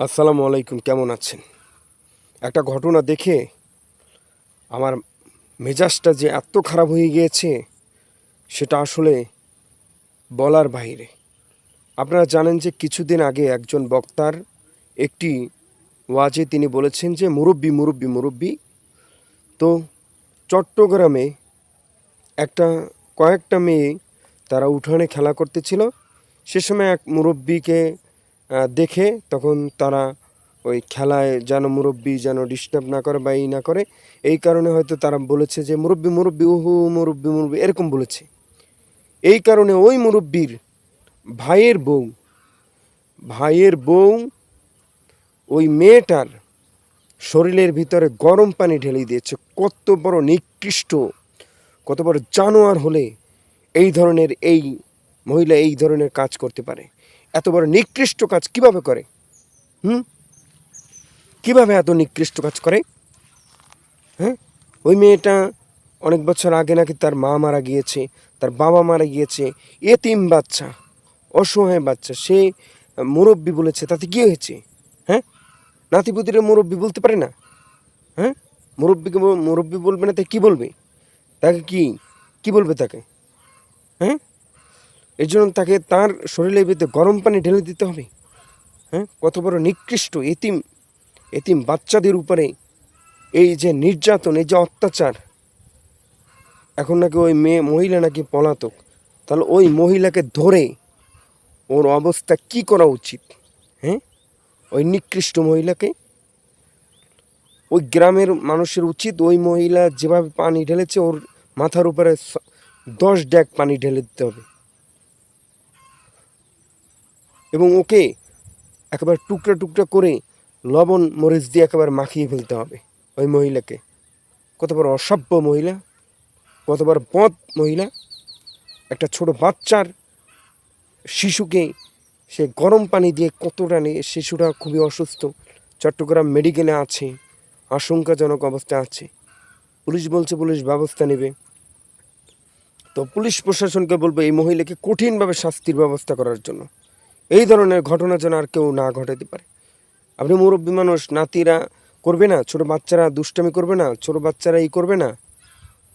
আসসালামু আলাইকুম, কেমন আছেন? একটা ঘটনা দেখে আমার মেজাজটা যে এত খারাপ হয়ে গিয়েছে, সেটা আসলে বলার বাইরে। আপনারা জানেন যে কিছুদিন আগে একজন বক্তার একটি ওয়াজে তিনি বলেছেন যে, মুরব্বি মুরব্বি মুরব্বি। তো চট্টগ্রামে একটা কয়েকটা মেয়ে তারা উঠানে খেলা করতেছিল। সে সময় এক মুরব্বিকে দেখে তখন তারা ওই খেলায় যেন মুরব্বি যেন ডিস্টার্ব না করে বা এই না করে, এই কারণে হয়তো তারা বলেছে যে, মুরব্বি মুরব্বি উহু মুরব্বি মুরব্বি, এরকম বলেছে। এই কারণে ওই মুরব্বির ভাইয়ের বউ ভাইয়ের বউ, ওই মেয়েটার শরীরের ভিতরে গরম পানি ঢেলে দিয়েছে। কত বড় নিকৃষ্ট, কত বড় জানোয়ার হলে এই ধরনের এই মহিলা এই ধরনের কাজ করতে পারে। এত বড় নিকৃষ্ট কাজ কীভাবে করে? হুম? কীভাবে এত নিকৃষ্ট কাজ করে? হ্যাঁ? ওই মেয়েটা অনেক বছর আগে নাকি তার মা মারা গিয়েছে, তার বাবা মারা গিয়েছে, এতিম বাচ্চা, অসহায় বাচ্চা। সে মুরব্বী বলেছে, তাতে কী হয়েছে? হ্যাঁ? নাতিপুতিরা মুরব্বী বলতে পারে না? হ্যাঁ? মুরব্বীকে মুরব্বী বলবে না, তাই কী বলবে? তাকে কি কি বলবে তাকে? হ্যাঁ? এর জন্য তাকে তার শরীরের ভিতরে গরম পানি ঢেলে দিতে হবে। হ্যাঁ? কত বড় নিকৃষ্ট এতিম এতিম বাচ্চাদের উপরে এই যে নির্যাতন, এই যে অত্যাচার। এখন নাকি ওই মেয়ে মহিলা নাকি পলাতক। তাহলে ওই মহিলাকে ধরে ওর অবস্থা কি করা উচিত? হ্যাঁ? ওই নিকৃষ্ট মহিলাকে? ওই গ্রামের মানুষের উচিত ওই মহিলা যেভাবে পানি ঢেলেছে, ওর মাথার উপরে দশ ড্যাক পানি ঢেলে দিতে হবে। এবং ওকে একেবারে টুকরা টুকরা করে লবণ, মরিচ দিয়ে একেবারে মাখিয়ে ফেলতে হবে ওই মহিলাকে। কত বড় অসভ্য মহিলা, কত বড় পথ মহিলা। একটা ছোট বাচ্চার শিশুকে সে গরম পানি দিয়ে কতটা নিয়ে, শিশুটা খুবই অসুস্থ, চট্টগ্রাম মেডিকেলে আছে, আশঙ্কাজনক অবস্থা আছে। পুলিশ বলছে পুলিশ ব্যবস্থা নেবে। তো পুলিশ প্রশাসনকে বলব এই মহিলাকে কঠিনভাবে শাস্তির ব্যবস্থা করার জন্য। এই ধরনের ঘটনা যেন আর কেউ না ঘটাতে পারে। আপনি মুরব্বী মানুষ, নাতিরা করবে না, ছোট বাচ্চারা দুষ্টামি করবে না, ছোট বাচ্চারা এই করবে না,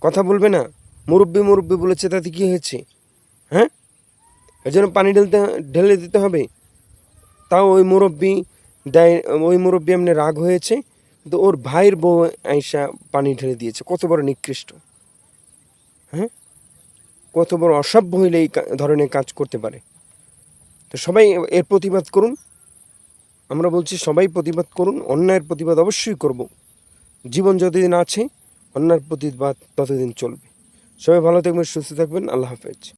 কথা বলবে না। মুরব্বী মুরব্বী বলেছে, তাতে কী হয়েছে? হ্যাঁ? এর জন্য পানি ঢেলতে, ঢেলে দিতে হবে। তাও ওই মুরব্বী দেয়, ওই মুরব্বী এমনি রাগ হয়েছে, কিন্তু ওর ভাইয়ের বউ আইসা পানি ঢেলে দিয়েছে। কত বড় নিকৃষ্ট। হ্যাঁ? কত বড় অসভ্য হইলে এই ধরনের কাজ করতে পারে। তো সবাই এর প্রতিবাদ করুন। আমরা বলছি সবাই প্রতিবাদ করুন, অন্যায়ের প্রতিবাদ অবশ্যই করব। জীবন যতদিন আছে, অন্যায়ের প্রতিবাদ ততদিন চলবে। সবাই ভালো থাকবেন, সুস্থ থাকবেন, আল্লাহ হাফেজ।